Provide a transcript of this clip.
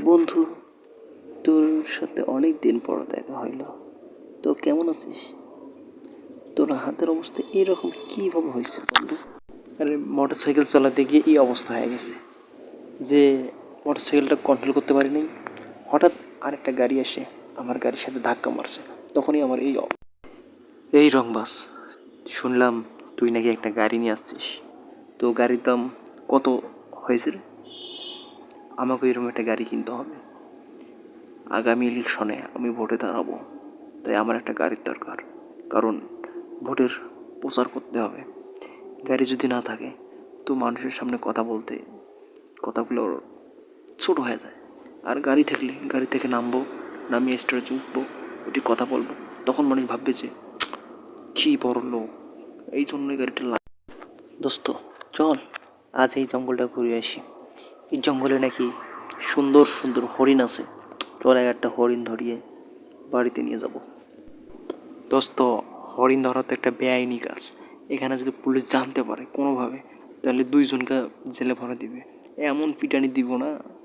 বন্ধু, তোর সাথে অনেক দিন পর দেখা হইল। তো কেমন আছিস? তোর হাতের অবস্থা এরকম কীভাবে হয়েছে বন্ধু? আরে মোটর সাইকেল চালাতে গিয়ে এই অবস্থা হয়ে গেছে যে মোটর সাইকেলটা কন্ট্রোল করতে পারি নাই হঠাৎ আরেকটা গাড়ি এসে আমার গাড়ির সাথে ধাক্কা মারছে। তখনই আমার এই এই রংবাস শুনলাম তুই নাকি একটা গাড়ি নিয়ে আসছিস। তো গাড়ির দাম কত হয়েছে আমাকে এরকম একটা গাড়ি কিনতে হবে। আগামী ইলেকশনে আমি ভোটে দাঁড়াবো। তাই আমার একটা গাড়ির দরকার। কারণ ভোটের প্রচার করতে হবে। গাড়ি যদি না থাকে, তো মানুষের সামনে কথা বলতে, কথাগুলো ছোট হয়ে যায়। আর গাড়ি থাকলে, গাড়ি থেকে নামবো, নামিয়ে স্টেজে উঠবো ওটি কথা বলব। তখন মানুষ ভাববে যে, কী বড় লোক। এই জন্যই গাড়িটা লাগ দোস্ত, চল, আজ এই জঙ্গলটা ঘুরে আসি। এই জঙ্গলে নাকি সুন্দর সুন্দর হরিণ আছে। চলে এক একটা হরিণ ধরিয়ে বাড়িতে নিয়ে যাব। দোস্ত, হরিণ ধরা তো একটা বেআইনি কাজ। এখানে যদি পুলিশ জানতে পারে কোনোভাবে, তাহলে দুইজনকে জেলে ভরা দিবে। এমন পিটানি দিব না।